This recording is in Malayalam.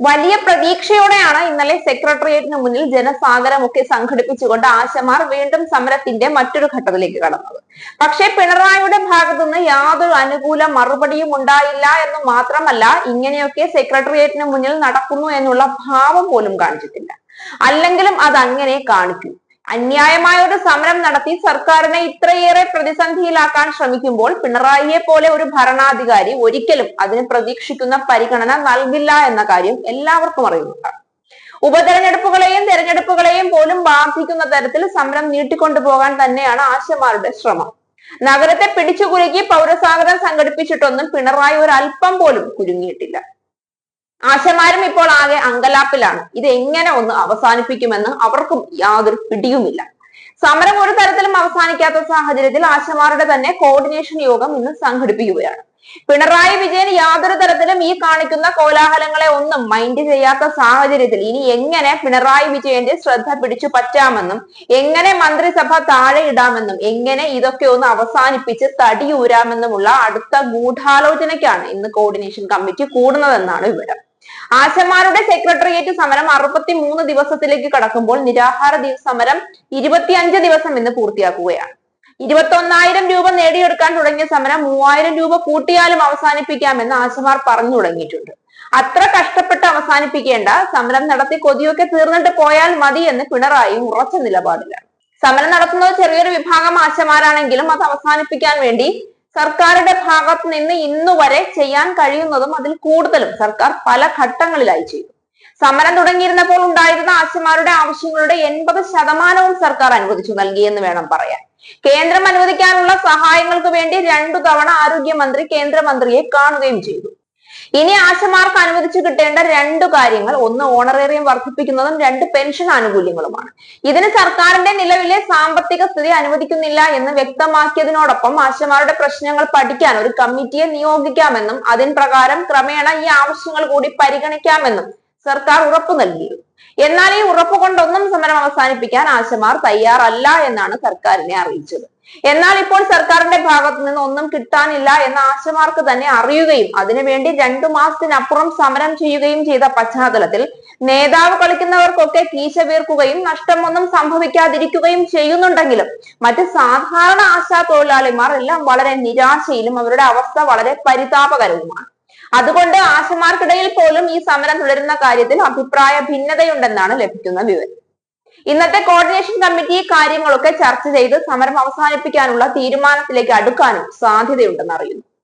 വലിയ പ്രതീക്ഷയോടെയാണ് ഇന്നലെ സെക്രട്ടേറിയറ്റിന് മുന്നിൽ ജനസാഗരമൊക്കെ സംഘടിപ്പിച്ചുകൊണ്ട് ആശമാർ വീണ്ടും സമരത്തിന്റെ മറ്റൊരു ഘട്ടത്തിലേക്ക് കടന്നത്. പക്ഷേ പിണറായിയുടെ ഭാഗത്തുനിന്ന് യാതൊരു അനുകൂല മറുപടിയും ഉണ്ടായില്ല എന്ന് മാത്രമല്ല ഇങ്ങനെയൊക്കെ സെക്രട്ടേറിയറ്റിന് മുന്നിൽ നടക്കുന്നു എന്നുള്ള ഭാവം പോലും കാണിച്ചിട്ടില്ല. അല്ലെങ്കിലും അത് അങ്ങനെ കാണിക്കും. അന്യായമായ ഒരു സമരം നടത്തി സർക്കാരിനെ ഇത്രയേറെ പ്രതിസന്ധിയിലാക്കാൻ ശ്രമിക്കുമ്പോൾ പിണറായിയെ പോലെ ഒരു ഭരണാധികാരി ഒരിക്കലും അതിന് പ്രതീക്ഷിക്കുന്ന പരിഗണന നൽകില്ല എന്ന കാര്യം എല്ലാവർക്കും അറിയുന്നുണ്ട്. ഉപതെരഞ്ഞെടുപ്പുകളെയും തെരഞ്ഞെടുപ്പുകളെയും പോലും ബാധിക്കുന്ന തരത്തിൽ സമരം നീട്ടിക്കൊണ്ടുപോകാൻ തന്നെയാണ് ആശമാരുടെ ശ്രമം. നഗരത്തെ പിടിച്ചുകുലുക്കി പൗരസാഗരം സംഘടിപ്പിച്ചിട്ടൊന്നും പിണറായി ഒരു അല്പം പോലും കുരുങ്ങിയിട്ടില്ല. ആശമാരും ഇപ്പോൾ ആകെ അങ്കലാപ്പിലാണ്. ഇത് എങ്ങനെ ഒന്ന് അവസാനിപ്പിക്കുമെന്ന് അവർക്കും യാതൊരു പിടിയുമില്ല. സമരം ഒരു തരത്തിലും അവസാനിക്കാത്ത സാഹചര്യത്തിൽ ആശമാരുടെ തന്നെ കോർഡിനേഷൻ യോഗം ഇന്ന് സംഘടിപ്പിക്കുകയാണ്. പിണറായി വിജയൻ യാതൊരു തരത്തിലും ഈ കാണിക്കുന്ന കോലാഹലങ്ങളെ ഒന്നും മൈൻഡ് ചെയ്യാത്ത സാഹചര്യത്തിൽ ഇനി എങ്ങനെ പിണറായി വിജയന്റെ ശ്രദ്ധ പിടിച്ചു പറ്റാമെന്നും എങ്ങനെ മന്ത്രിസഭ താഴെ ഇടാമെന്നും എങ്ങനെ ഇതൊക്കെ ഒന്ന് അവസാനിപ്പിച്ച് തടിയൂരാമെന്നുമുള്ള അടുത്ത ഗൂഢാലോചനയ്ക്കാണ് ഇന്ന് കോർഡിനേഷൻ കമ്മിറ്റി കൂടുന്നതെന്നാണ് വിവരം. ആശമാരുടെ സെക്രട്ടേറിയറ്റ് സമരം അറുപത്തി മൂന്ന് ദിവസത്തിലേക്ക് കടക്കുമ്പോൾ നിരാഹാര സമരം സമരം ഇരുപത്തിയഞ്ച് ദിവസം ഇന്ന് പൂർത്തിയാക്കുകയാണ്. ഇരുപത്തൊന്നായിരം രൂപ നേടിയെടുക്കാൻ തുടങ്ങിയ സമരം മൂവായിരം രൂപ കൂട്ടിയാലും അവസാനിപ്പിക്കാമെന്ന് ആശമാർ പറഞ്ഞു തുടങ്ങിയിട്ടുണ്ട്. അത്ര കഷ്ടപ്പെട്ട് അവസാനിപ്പിക്കേണ്ട സമരം നടത്തി കൊതിയൊക്കെ തീർന്നിട്ട് പോയാൽ മതി എന്ന് പിണറായി ഉറച്ച നിലപാടിലാണ്. സമരം നടത്തുന്നത് ചെറിയൊരു വിഭാഗം ആശമാരാണെങ്കിലും അത് അവസാനിപ്പിക്കാൻ വേണ്ടി സർക്കാരുടെ ഭാഗത്ത് നിന്ന് ഇന്നു വരെ ചെയ്യാൻ കഴിയുന്നതും അതിൽ കൂടുതലും സർക്കാർ പല ഘട്ടങ്ങളിലായി ചെയ്തു. സമരം തുടങ്ങിയിരുന്നപ്പോൾ ഉണ്ടായിരുന്ന ആശമാരുടെ ആവശ്യങ്ങളുടെ എൺപത് ശതമാനവും സർക്കാർ അനുവദിച്ചു നൽകിയെന്ന് വേണം പറയാൻ. കേന്ദ്രം അനുവദിക്കാനുള്ള സഹായങ്ങൾക്ക് വേണ്ടി രണ്ടു തവണ ആരോഗ്യമന്ത്രി കേന്ദ്രമന്ത്രിയെ കാണുകയും ചെയ്തു. ഇനി ആശമാർക്ക് അനുവദിച്ചു കിട്ടേണ്ട രണ്ടു കാര്യങ്ങൾ. ഒന്ന് ഓണറേറിയം വർദ്ധിപ്പിക്കുന്നതും രണ്ട് പെൻഷൻ ആനുകൂല്യങ്ങളുമാണ്. ഇതിന് സർക്കാരിന്റെ നിലവിലെ സാമ്പത്തിക സ്ഥിതി അനുവദിക്കുന്നില്ല എന്ന് വ്യക്തമാക്കിയതിനോടൊപ്പം ആശമാരുടെ പ്രശ്നങ്ങൾ പഠിക്കാൻ ഒരു കമ്മിറ്റിയെ നിയോഗിക്കാമെന്നും അതിൻ പ്രകാരം ക്രമേണ ഈ ആവശ്യങ്ങൾ കൂടി പരിഗണിക്കാമെന്നും സർക്കാർ ഉറപ്പു നൽകിയിരുന്നു. എന്നാൽ ഈ ഉറപ്പ് കൊണ്ടൊന്നും സമരം അവസാനിപ്പിക്കാൻ ആശമാർ തയ്യാറല്ല എന്നാണ് സർക്കാരിനെ അറിയിച്ചത്. എന്നാൽ ഇപ്പോൾ സർക്കാരിന്റെ ഭാഗത്തു നിന്ന് ഒന്നും കിട്ടാനില്ല എന്ന ആശമാർക്ക് തന്നെ അറിയുകയും അതിനുവേണ്ടി രണ്ടു മാസത്തിനപ്പുറം സമരം ചെയ്യുകയും ചെയ്ത പശ്ചാത്തലത്തിൽ നേതാവ് കളിക്കുന്നവർക്കൊക്കെ കീശ വീർക്കുകയും നഷ്ടമൊന്നും സംഭവിക്കാതിരിക്കുകയും ചെയ്യുന്നുണ്ടെങ്കിലും മറ്റ് സാധാരണ ആശാ തൊഴിലാളിമാർ എല്ലാം വളരെ നിരാശയിലും അവരുടെ അവസ്ഥ വളരെ പരിതാപകരവുമാണ്. അതുകൊണ്ട് ആശമാർക്കിടയിൽ പോലും ഈ സമരം തുടരുന്ന കാര്യത്തിൽ അഭിപ്രായ ഭിന്നതയുണ്ടെന്നാണ് ലഭിക്കുന്ന വിവരം. ഇന്നത്തെ കോർഡിനേഷൻ കമ്മിറ്റി കാര്യങ്ങളൊക്കെ ചർച്ച ചെയ്ത് സമരം അവസാനിപ്പിക്കാനുള്ള തീരുമാനത്തിലേക്ക് അടുക്കാനും സാധ്യതയുണ്ടെന്ന് അറിയുന്നു.